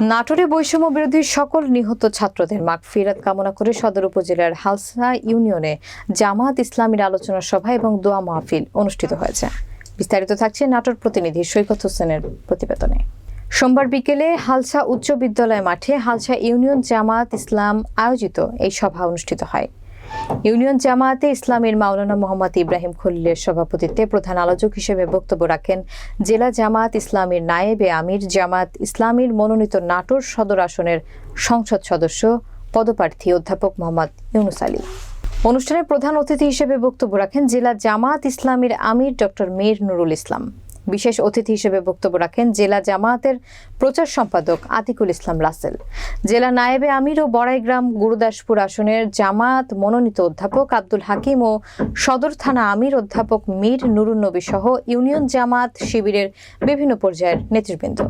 নাটোরে বৈষম্য বিরোধী সকল নিহত ছাত্রদের মাগ ফিরাত কামনা করে সদর উপজেলার হালসা ইউনিয়নে জামাত ইসলামীর আলোচনা সভা এবং দোয়া মাহফিল অনুষ্ঠিত হয়েছে। বিস্তারিত থাকছে নাটোর প্রতিনিধি সৈকত হোসেনের প্রতিবেদনে। সোমবার বিকেলে হালসা উচ্চ বিদ্যালয় মাঠে হালসা ইউনিয়ন জামাত ইসলাম আয়োজিত এই সভা অনুষ্ঠিত হয়। ইউনিয়ন জামায়াতে ইসলামের মাওলানা মোহাম্মদ ইব্রাহিম খলিলের সভাপতিত্বে প্রধান আলোচক হিসেবে বক্তব্য রাখেন জেলা জামায়াত ইসলামীর নায়েবে আমির, জামায়াত ইসলামীর মনোনীত নাটোর সদর আসনের সংসদ সদস্য, পদপ্রার্থী অধ্যাপক মোহাম্মদ ইউনুস আলী। অনুষ্ঠানে প্রধান অতিথি হিসেবে বক্তব্য রাখেন জেলা জামায়াত ইসলামীর আমির ডক্টর মীর নুরুল ইসলাম। বিশেষ অতিথি হিসেবে বক্তব্য রাখেন জেলা জামায়াতের প্রচার সম্পাদক আতিকুল ইসলাম লাসেল জেলা নায়েবে আমির ও বড়াইগ্রাম গুরুদাসপুর আসনের জামায়াত মনোনীত অধ্যাপক আব্দুল হাকিম ও সদর থানা আমির অধ্যাপক মীর নুরুন নবী সহ ইউনিয়ন জামাত শিবিরের বিভিন্ন পর্যায়ের নেতৃবৃন্দ।